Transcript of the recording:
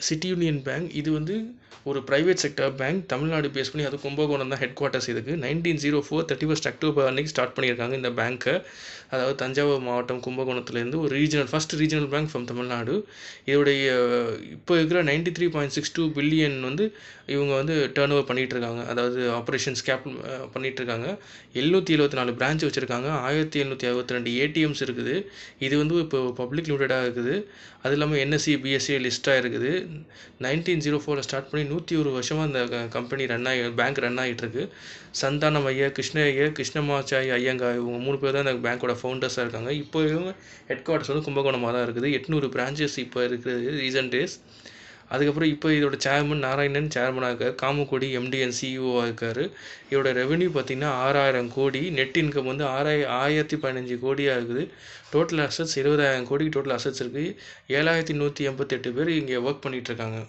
City union bank இது வந்து ஒரு private sector bank Tamil Nadu base பண்ணி அது கும்பகோணம் தான் ஹெட் குவார்ட்டர்ஸ் இதுக்கு. Nineteen zero four thirty first October அன்னைக்கு ஸ்டார்ட் பண்ணியிருக்காங்க இந்த பேங்க்கை அதாவது தஞ்சாவூர் மாவட்டம் கும்பகோணத்துலேருந்து ஒரு regional first regional bank from Tamil Nadu. இதோடைய இப்போ இருக்கிற ninety three point six two billion வந்து இவங்க வந்து டேர்ன் ஓவர் பண்ணிகிட்டு இருக்காங்க அதாவது ஆப்ரேஷன்ஸ் கேப் பண்ணிகிட்டு இருக்காங்க எழுநூற்றி எழுபத்தி நாலு பிரான்ச் வச்சுருக்காங்க. ஆயிரத்தி எழுநூற்றி அறுபத்தி ரெண்டு ஏடிஎம்ஸ் இருக்குது. இது வந்து இப்போ பப்ளிக் லிமிடெடாக இருக்குது. அது இல்லாமல் என்எஸ்சி பிஎஸ்சி லிஸ்ட்டாக இருக்குது. நைன்டீன் ஜீரோ ஃபோரில் ஸ்டார்ட் பண்ணி நூற்றி ஒரு வருஷமாக இந்த கம்பெனி ரன் ஆகி பேங்க் ரன் ஆகிட்டுருக்கு சந்தானம் ஐயா கிருஷ்ண ஐயா கிருஷ்ணமாச்சாரி ஐயங்கா இவங்க மூணு பேர் தான் இந்த பேங்க்கோட ஃபவுண்டர்ஸாக இருக்காங்க. இப்போ இவங்க ஹெட் குவார்ட்டர்ஸ் வந்து கும்பகோணமாக தான் இருக்குது. எட்நூறு பிரான்ச்சஸ் இப்போ இருக்குது ரீசன்ட் டேஸ் அதுக்கப்புறம் இப்போ இதோட சேர்மன் நாராயணன் சேர்மனாக இருக்கார். காமக்கோடி எம்டிஎன் சிஇஓவாக இருக்கார். இதோட ரெவென்யூ பார்த்திங்கன்னா ஆறாயிரம் கோடி. நெட் இன்கம் வந்து ஆறாய ஆயிரத்தி பதினஞ்சு கோடியாக இருக்குது. டோட்டல் அசட்ஸ் இருபதாயிரம் கோடி. டோட்டல் அசட்ஸ் இருக்குது ஏழாயிரத்தி நூற்றி எண்பத்தெட்டு பேர் இங்கே ஒர்க் பண்ணிகிட்ருக்காங்க